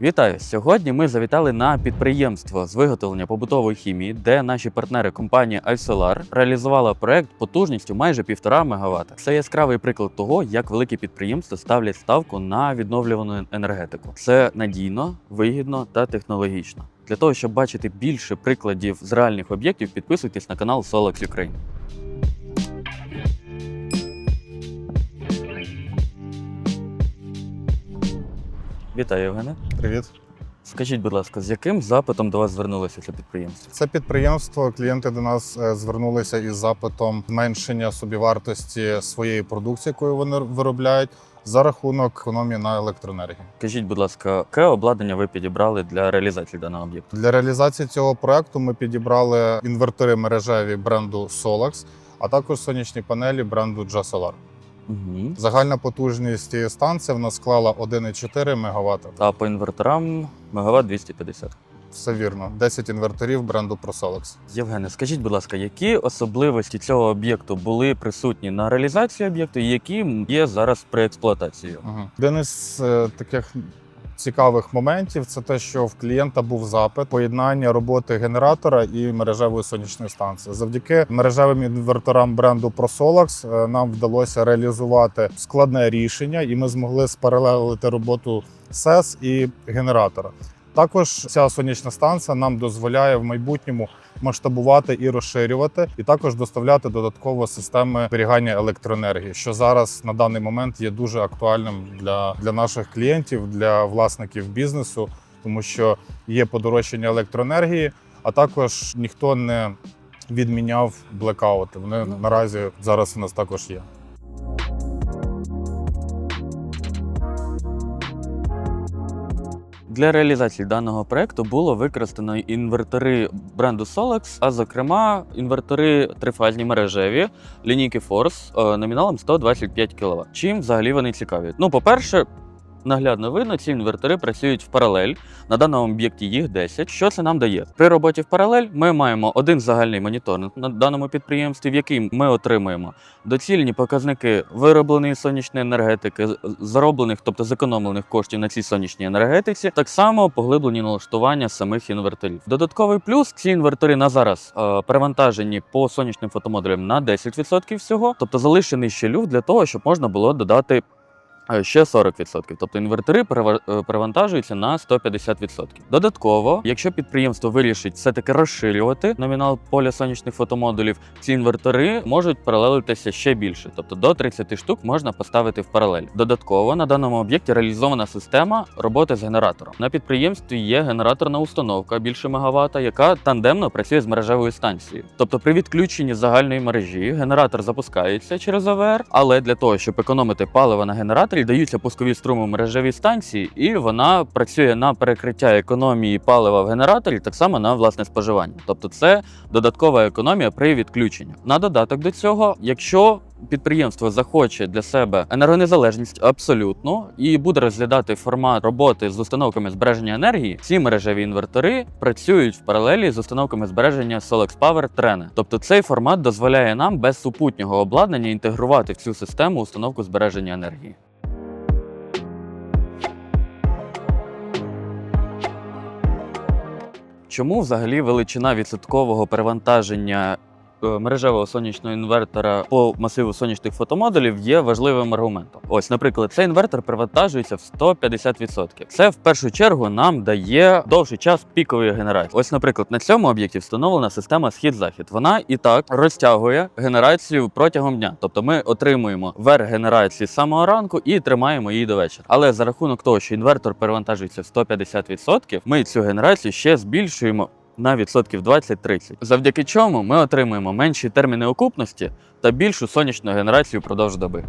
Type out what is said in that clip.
Вітаю! Сьогодні ми завітали на підприємство з виготовлення побутової хімії, де наші партнери компанія iSolar реалізувала проект потужністю майже 1,5 МВт. Це яскравий приклад того, як великі підприємства ставлять ставку на відновлювану енергетику. Це надійно, вигідно та технологічно. Для того, щоб бачити більше прикладів з реальних об'єктів, підписуйтесь на канал Solax Ukraine. Вітаю, Євгене. Привіт. Скажіть, будь ласка, з яким запитом до вас звернулося це підприємство? Це підприємство. Клієнти до нас е, звернулися із запитом зменшення собівартості своєї продукції, яку вони виробляють, за рахунок економії на електроенергії. Скажіть, будь ласка, яке обладнання ви підібрали для реалізації даного об'єкту? Для реалізації цього проекту ми підібрали інвертори мережеві бренду Solax, а також сонячні панелі бренду Jasolar. Угу. Загальна потужність цієї станції в нас склала 1,4 МВт. А по інверторам мегаватт 250. Все вірно, 10 інверторів бренду ProSolex. Євгене, скажіть, будь ласка, які особливості цього об'єкту були присутні на реалізації об'єкту, і які є зараз при експлуатації? Угу. Один із е, таких цікавих моментів це те, що в клієнта був запит поєднання роботи генератора і мережевої сонячної станції. Завдяки мережевим інверторам бренду ProSolax е, нам вдалося реалізувати складне рішення, і ми змогли спаралелити роботу СЕС і генератора. Також ця сонячна станція нам дозволяє в майбутньому масштабувати і розширювати, і також доставляти додатково системи зберігання електроенергії, що зараз на даний момент є дуже актуальним для, для наших клієнтів, для власників бізнесу, тому що є подорожчання електроенергії, а також ніхто не відміняв блекаути. Вони Ну. наразі зараз у нас також є. Для реалізації даного проекту було використано інвертори бренду Solex, а зокрема інвертори трифазні мережеві лінійки Force е, номіналом 125 кВт. Чим взагалі вони цікаві? Ну, по-перше, наглядно видно, ці інвертори працюють в паралель. На даному об'єкті їх 10. Що це нам дає? При роботі в паралель ми маємо один загальний моніторинг на даному підприємстві, в який ми отримуємо доцільні показники виробленої сонячної енергетики, зароблених, тобто зекономлених коштів на цій сонячній енергетиці, так само поглиблені налаштування самих інверторів. Додатковий плюс ці інвертори на зараз е, перевантажені по сонячним фотомодулям на 10% всього, тобто залишений ще люфт для того, щоб можна було додати. Е, Ще 40%. Тобто інвертори е, перевантажуються на 150%. Додатково, якщо підприємство вирішить все-таки розширювати номінал поля сонячних фотомодулів, ці інвертори можуть паралелитися ще більше, тобто до 30 штук можна поставити в паралель. Додатково на даному об'єкті реалізована система роботи з генератором. На підприємстві є генераторна установка більше мегаватта, яка тандемно працює з мережевою станцією. Тобто, при відключенні загальної мережі генератор запускається через ОВР, але для того, щоб економити паливо на генераторі, даються пускові струми в мережевій станції, і вона працює на перекриття економії палива в генераторі, так само на власне споживання. Тобто, це додаткова економія при відключенні. На додаток до цього, якщо підприємство захоче для себе енергонезалежність абсолютно і буде розглядати формат роботи з установками збереження енергії, ці мережеві інвертори працюють в паралелі з установками збереження Solex Power Trene. Тобто цей формат дозволяє нам без супутнього обладнання інтегрувати в цю систему установку збереження енергії. Чому взагалі величина відсоткового перевантаження мережевого сонячного інвертора по масиву сонячних фотомодулів є важливим аргументом? Ось, наприклад, цей інвертор перевантажується в 150%. Це в першу чергу нам дає довший час пікової генерації. Ось, наприклад, на цьому об'єкті встановлена система схід-захід. Вона і так розтягує генерацію протягом дня. Тобто ми отримуємо верх генерації з самого ранку і тримаємо її до вечора. Але за рахунок того, що інвертор перевантажується в 150%, ми цю генерацію ще збільшуємо. На відсотків 20-30. завдяки чому ми отримуємо менші терміни окупності та більшу сонячну генерацію впродовж доби.